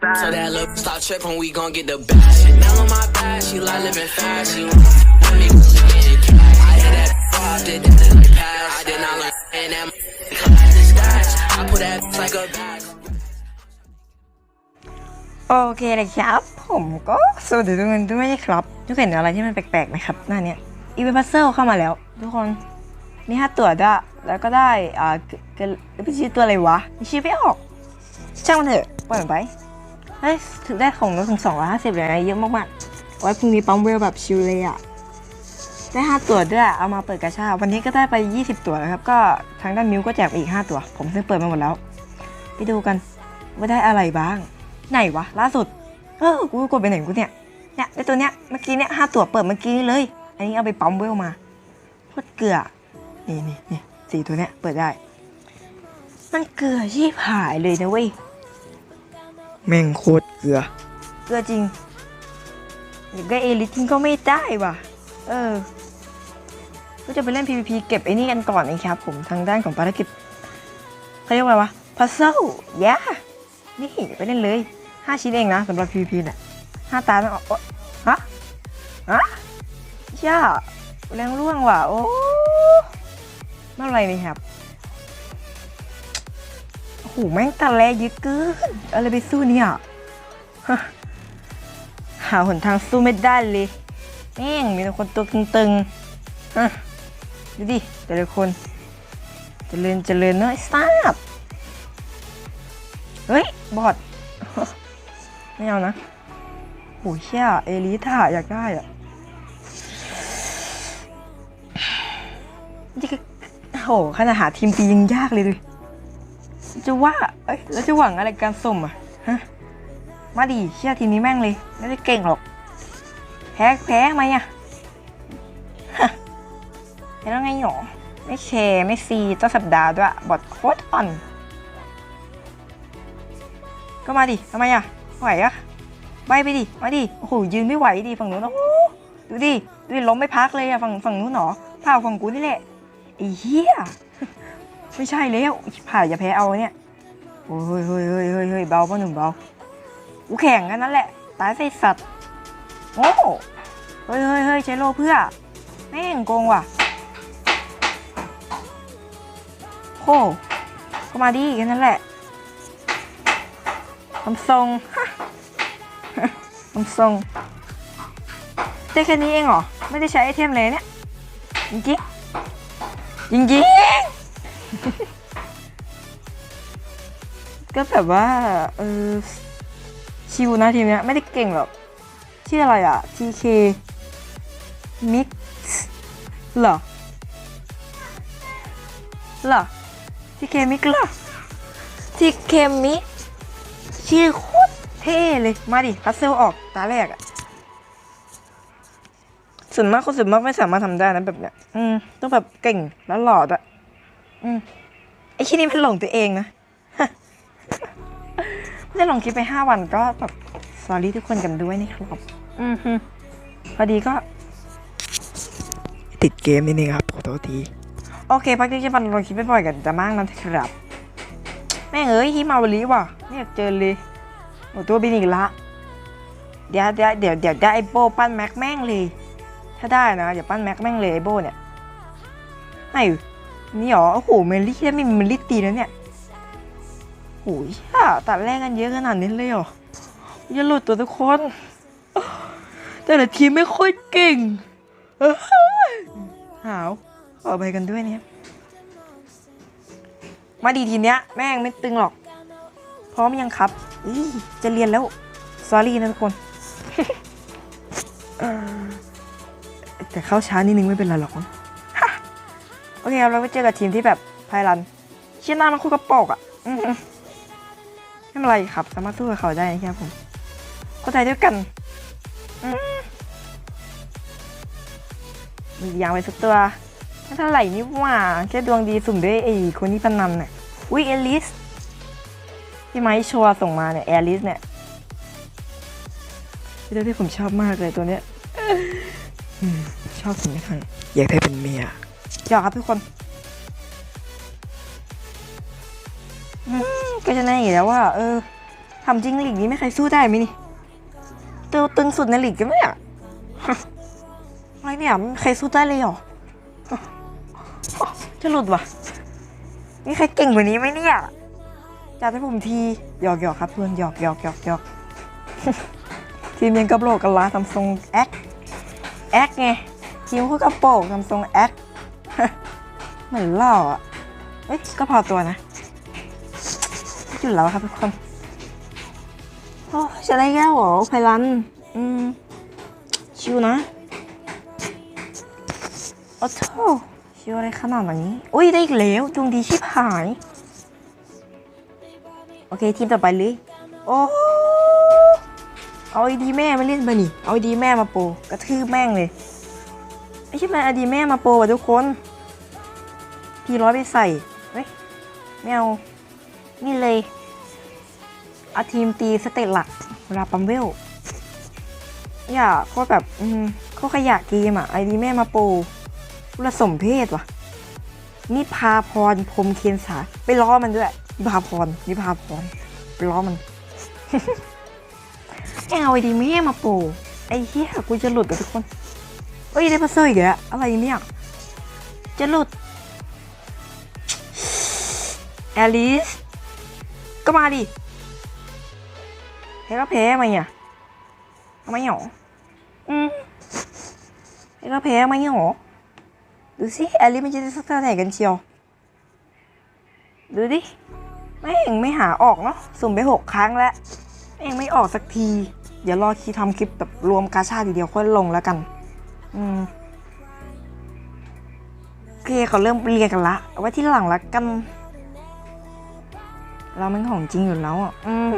So that look, stop tripping, we gon' get the bag. Chanel on my back, she like living fast. She want me getting cash. I hit that off, did that in the past. I did not learn in that class. Stash, I put that like a bag. โอเคเลยครับ ผมก็สวัสดีทุกคนด้วยครับทุกคนเห็นอะไรที่มันแปลกๆไหมครับหน้าเนี้ยอีเวนต์พัซเซิลเข้ามาแล้ว ทุกคนมีห้าตัวด้วยแล้วก็ได้อ่าเกิดเกไม่ชื่อตัวอะไรวะชื่อไม่ออก ช่างมันเถอะปล่อยมันไป เฮ้ยถึงได้ของลดถึงสองร้อยห้าสิบเลยนะเยอะมากๆ ไว้พรุ่งนี้ปั๊มเวลแบบชิลเลยอะได้ห้าตัวด้วยเอามาเปิดกระชาวันนี้ก็ได้ไป20ตัวแล้วครับ ก็ทางด้านมิวก็แจกไปอีก5ตัว ผมซึ่งเปิดมาหมดแล้ว ไปดูกันว่าได้อะไรบ้าง ไหนวะ ล่าสุด เออกูกดไปไหนกูเนี่ยเนี่ยได้ตัวเนี้ยเมื่อกี้เนี่ยห้าตัวเปิดเมื่อกี้เลย อันนี้เอาไปปั๊มเวลมาโคตรเกลือนี่นี่นี่สี่ตัวเนี้ยเปิดได้ มันเกลือชีพหายเลยนะเว้ย แม่งโคตรเกลือ เกลือจริงอยากได้เอลิทจริงก็ไม่ได้ว่ะ เออ ก็จะไปเล่น PVP เก็บไอ้นี่กันก่อนนะครับผมทางด้านของภารกิจเขาเรียกว่าอะไรวะพัซเซิลย่านี่ไปเล่นเลยห้าชิ้นเองนะสำหรับ PVP เนี่ยห้าตาไม่ออกโอ๊ะฮะฮะย่าแรงร่วงว่ะ โอ้เมื่อไรนี่ครับ โอ้โหแม่งตาแลเยอะเกินอะไรไปสู้เนี่ยหาหนทางสู้ไม่ได้เลยแม่งมีแต่คนตัวตึงๆดูดิแต่ละคนเจริญเจริญเนอะไอ้ทราบเฮ้ย บอดไม่เอานะโอ้ยเชี่ยเอลิท่าอยากได้อะนี่ก็โหขนาดหาทีมตียังยากเลยดู จะว่า เอ้ยแล้วจะหวังอะไรการสุ่มอะ ฮะ มาดิเชื่อทีนี้แม่งเลย ไม่ได้เก่งหรอก แพ้แพ้ไหมอะฮะแพ้แล้วไงหรอไม่แชร์ไม่ซีต้นสัปดาห์ด้วย บอดโคตรอ่อน ก็มาดิทำไมอะไหวอะใบไปดิ มาดิ โอ้โห ยืนไม่ไหวดิ ฝั่งนู้นโอ้ดูดิ ดูดิล้มไม่พักเลยอะฝั่งฝั่งนู้นหนอผ่าฝั่งกูนี่แหละไอ้เหี้ย ไม่ใช่แล้วผ่าอย่าแพ้เอาเนี่ยโอ้ยเฮ้ยเฮ้ยเฮ้ยเฮ้ยเบาป่ะหนุ่มเบากูแข่งกันนั่นแหละ ตายใส่สัตว์โอ้เฮ้ยเฮ้ยเฮ้ยใช้โลเพื่อแม่งโกงว่ะโอ้ก็มาดีกันนั่นแหละทำทรงทำทรงได้แค่นี้เองเหรอ ไม่ได้ใช้ไอเทมเลยเนี่ย จริงจริงจริงจริงๆ ก็แบบว่า เออ ชิวนะทีมเนี้ย ไม่ได้เก่งหรอกชื่ออะไรอะ TK Mix เหรอเหรอ TK Mix เหรอ TK Mix ชื่อโคตรเท่เลย มาดิพัซเซลออกตาแรกอะส่วนมากคนส่วนมากไม่สามารถทำได้นะแบบเนี้ย อืม ต้องแบบเก่งแล้วหล่อด้วย อืมไอ้ที่นี่มันหลงตัวเองนะไม่ได้ลงคลิปไปห้าวันก็แบบสอรี่ทุกคนกันด้วยนะครับอือฮึพอดีก็ ติดเกมนิดนึงครับขอโทษที โอเคพักนี้จะมาลงคลิปบ่อยๆกันจะมากนะครับ แม่งเอ้ยฮิมาวลีว่ะไม่อยากเจอเลยหมดตัวบินอีกละ เดี๋ยวเดี๋ยวเดี๋ยวเดี๋ยวได้ไอโบปั้นแม็กแม่งเลย ถ้าได้นะเดี๋ยวปั้นแม็กแม่งเลยไอโบเนี่ยไห นี่หรอ โอ้โห เมลี่ถ้าไม่มีเมลี่ตีแล้วเนี่ยโอ้ย่าตัดแรกกันเยอะขนาดนี้เลยเหรอ อย่าหลุดตัวทุกคน แต่ละทีมไม่ค่อยเก่งเอ้ยหาวขอไปกันด้วยเนี่ย มาดีทีเนี้ย แม่งไม่ตึงหรอก พร้อมยังครับอีจะเรียนแล้ว สอรี่นะทุกคน แต่เข้าช้านิดนึงไม่เป็นไรหรอก โอเคครับเราไปเจอกับทีมที่แบบไพรันเชี่ยหน้ามันคู่กระปอกอะไม่เป็นไรครับ สามารถสู้กับเขาได้นะครับผมเข้าใจด้วยกันมมียางไปสักตัวไม่เท่าไหร่นี่ว่าแค่ดวงดีสุ่มด้วยไอ้คนที่พนันน่ะอุ้ยเอลิสที่ไม้ชัวร์ส่งมาเนี่ยแอลิสเนี่ยเป็นเรื่องที่ผมชอบมากเลยตัวเนี้ยชอบสุดในครั้งอยากได้เป็นเมีย หยอกครับทุกคนอืมก็จะแน่อยู่แล้วว่า เออทำจริงหลีกนี้ไม่ใครสู้ได้ไหมนี่ตัวตึงสุดในหลีกกันไหมอะอะไรเนี่ยไม่มีใครสู้ได้เลยเหรอจะหลุดวะมีใครเก่งกว่านี้ไหมเนี่ยจัดให้ผมทีหยอกหยอกครับเพื่อนหยอกหยอกหยอกหยอกทีมยังกระโปรงกันละทำทรงแอคแอคไงทีมคู่กระโปรงทำทรงแอค เหมือนล่ออะ เอ้ย ก็พอตัวนะหยุดแล้วครับทุกคน โอ้จะได้แก้วเหรอไพลัน อืม ชิวนะ โอ้โถชิวอะไรขนาดนี้ อุ้ย ได้อีกแล้วดวงดีชิบหาย โอเค ทีมต่อไปเลย โอ้เอาไอดีแม่มาเล่นไปะนี่ เอาไอดีแม่มาโปกระทืบแม่งเลย ไอ้ชิบมันอดีแม่มาโปรว่ะทุกคน พี่ร้อยไปใส่เฮ้ยไม่เอา นี่เลยเอาทีมตีสเตตหลักเวลาปั๊มเวล อย่าโคตรแบบ อืมโคตรขยะเกมอะ ไอดีแม่มาโปรระสมเพศว่ะนิพาพรพรมเคียนสา ไปล้อมันด้วย นิพาพร นิพาพร ไปล้อมันแอเอาไอดีแม่มาโปรไอ้เหี้ยกูจะหลุดกับทุกคน เอ้ยได้พัซเซอร์อีกแล้วอะไรเนี่ย จะหลุดแอลิส ก็มาดิแพ้ก็แพ้มาเนี่ยทำไมหรออืมแพ้ก็แพ้มาเนี่ยหรอดูสิแอลิสมันจะได้สักเท่าไหร่กันเชียว ดูดิไม่เองไม่หาออกเนาะสุ่มไปหกครั้งแล้วเองไม่ออกสักที เดี๋ยวรอคีทำคลิปแบบรวมกาชาทีเดียวค่อยลงแล้วกัน อืมโอเคเขาเริ่มเรียนกันละเอาไว้ที่หลังละกัน เรามันของจริงอยู่แล้วอะอืม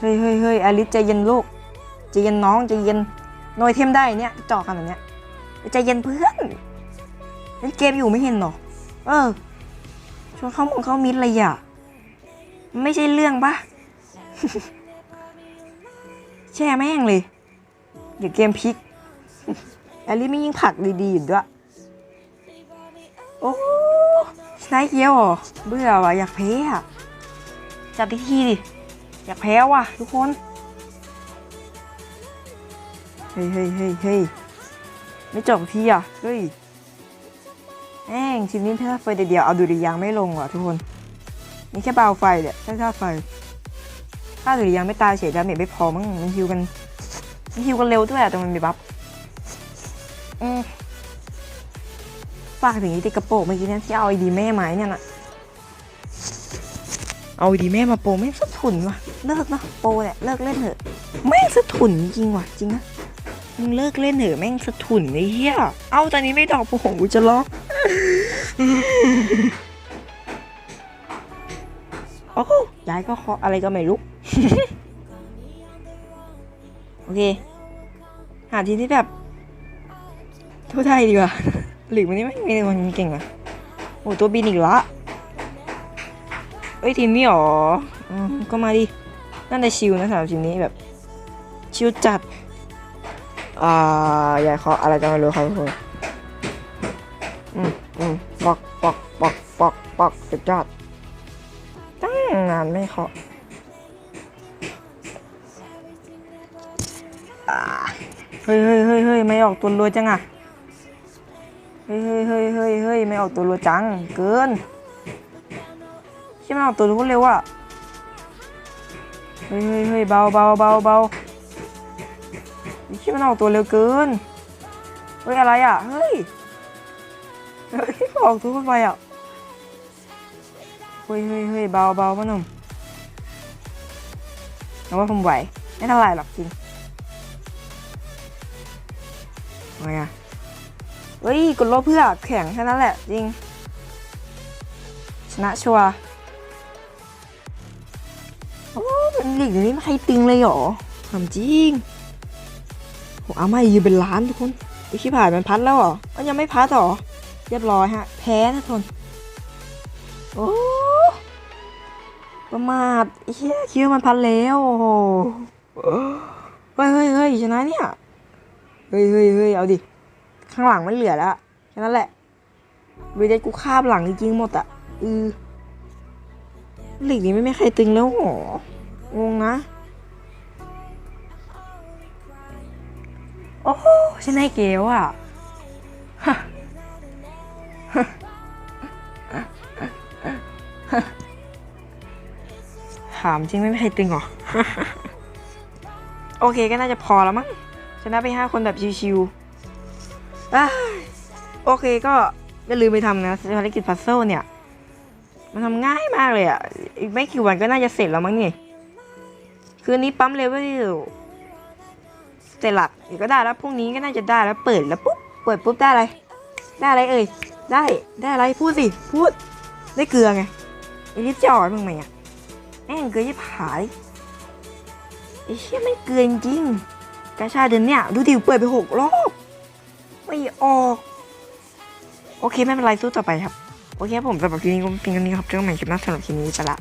เฮ้ยเฮ้ยเฮ้ยอลิสใจเย็นลูกใจเย็นน้องใจเย็นหน่วยเทมได้เนี่ยจอขนาดเนี้ยใจเย็นเพื่อนเล่นเกมอยู่ไม่เห็นหรอเออชวนเข้ามงเข้ามิดอะไรอะไม่ใช่เรื่องปะแช่แม่งเลย เดี๋ยวเกมพลิกแอลลี่ไม่ยิ่งผักดีๆอยู่ด้วย โอ้ชนะเกียวเหรอเบื่อว่ะอยากแพ้อะจัดพิธีดิ อยากแพ้ว่ะทุกคน เฮ้ยเฮ้ยเฮ้ยเฮ้ยไม่จบทีอะ เฮ้ยแม่งทีมนี้แค่ไฟเดียวเอาดูดิยางไม่ลงว่ะทุกคนนี่แค่เบาไฟเนี่ยแค่ท่าไฟถ้าดูดิยางไม่ตายเฉยดาเมจไม่พอมั้งมันฮิวกัน ฮิวกันเร็วด้วยอะแต่มันมีบัฟอืมฝากถึงไอีติกระโปรงเมื่อกี้เนี่ยที่เอาไอดีแม่ไม้เนี่ยน่ะเอาไอดีแม่มาโปรแม่งสะทุนว่ะเลิกเนาะโปรเนี่ยเลิกเล่นเถอะแม่งสะทุนจริงว่ะจริงนะมึงเลิกเล่นเถอะแม่งสะทุนไอ้เหี้ยเอาตอนนี้ไม่ดอกโผมกูจะร้องโอ้โหยายก็เคาะอะไรก็ไม่รู้ โอเค หาทีมที่แบบทั่วไทยดีกว่าหลีกวันนี้ไม่มีคนเก่งอะโอ้ตัวบินอีกละเอ้ยทีมนี้หรออืมก็มาดินั่นแต่ชิวนะสำหรับทีมนี้แบบ ชิวจัด อ่ายายเคาะอะไรก็ไม่รู้ครับทุกคนอืมอืมปอกปอกปอกปอกปอกสุดยอดตั้งนานไม่เคาะ เฮ้ยเฮ้ยเฮ้ยเฮ้ยไม่ออกตัวรัวจังอะเฮ้ยเฮ้ยเฮ้ยเฮ้ยเฮ้ยไม่ออกตัวรัวจัง เกินใช่ไหมออกตัวรัวเร็วอะเฮ้ยเฮ้ยเฮ้ยเบาเบาเบาเบาใช่ไหมออกตัวเร็วเกิน เฮ้ยอะไรอะเฮ้ย เฮ้ยออกตัวไปอะเฮ้ยเฮ้ยเฮ้ยเบาเบาพ่อหนุ่มเอาว่าผมไหว ไม่เท่าไหร่หรอกจริง ไงอะเฮ้ยกดลบเพื่อแข่งแค่นั้นแหละจริง ชนะชัวร์โอ้เป็นลีกนี้ไม่ใครตึงเลยเหรอทำจริงโหเอามายืนเป็นล้านทุกคนไอชิบหายมันพัดแล้วเหรอมันยังไม่พัดหรอ เรียบร้อยฮะ แพ้นะทุกคนโอ้ประมาทเฮียคิดว่ามันพันแล้ว โอ้โหเฮ้ยเฮ้ยชนะเนี่ย ฮ้ยเฮ้ยเฮ้ยเอาดิ ข้างหลังไม่เหลือแล้วแค่นั้นแหละเวเดกูคาบหลังจริงหมดอะอือหลีกนี้ไม่มีใครตึงแล้วหรองงนะ โอ้โหฉันให้เกลอะฮะฮะฮะถามจริงไม่มีใครตึงเหรอ โอเคก็น่าจะพอแล้วมั้ง นะไปห้าคนแบบชิวๆโอเคก็อย่าลืมไปทำนะภารกิจพัซเซิลเนี่ย มันทำง่ายมากเลยอะ อีกไม่กี่วันก็น่าจะเสร็จแล้วมั้งนี่ คืนนี้ปั๊มเลเวลเสร็จหลักเดี๋ยวก็ได้แล้วพรุ่งนี้ก็น่าจะได้แล้วเปิดแล้วปุ๊บ เปิดปุ๊บได้อะไร ได้อะไรเอ่ย ได้ ได้อะไร พูดสิ พูด ได้เกลือไงไอ้ลิจออกมึงไหมอะแม่งเกลือยี่ผายไอ้เชี่ยไม่เกลือจริง กาชาเดินเนี่ย ดูดิวเปิดไปหกรอบ ไม่ออก โอเค ไม่เป็นไรสู้ต่อไปครับ โอเคผมสำหรับคลิปนี้ก็เป็นกันนี้ครับเจอกันใหม่คลิปหน้าสำหรับคลิปนี้ไปละ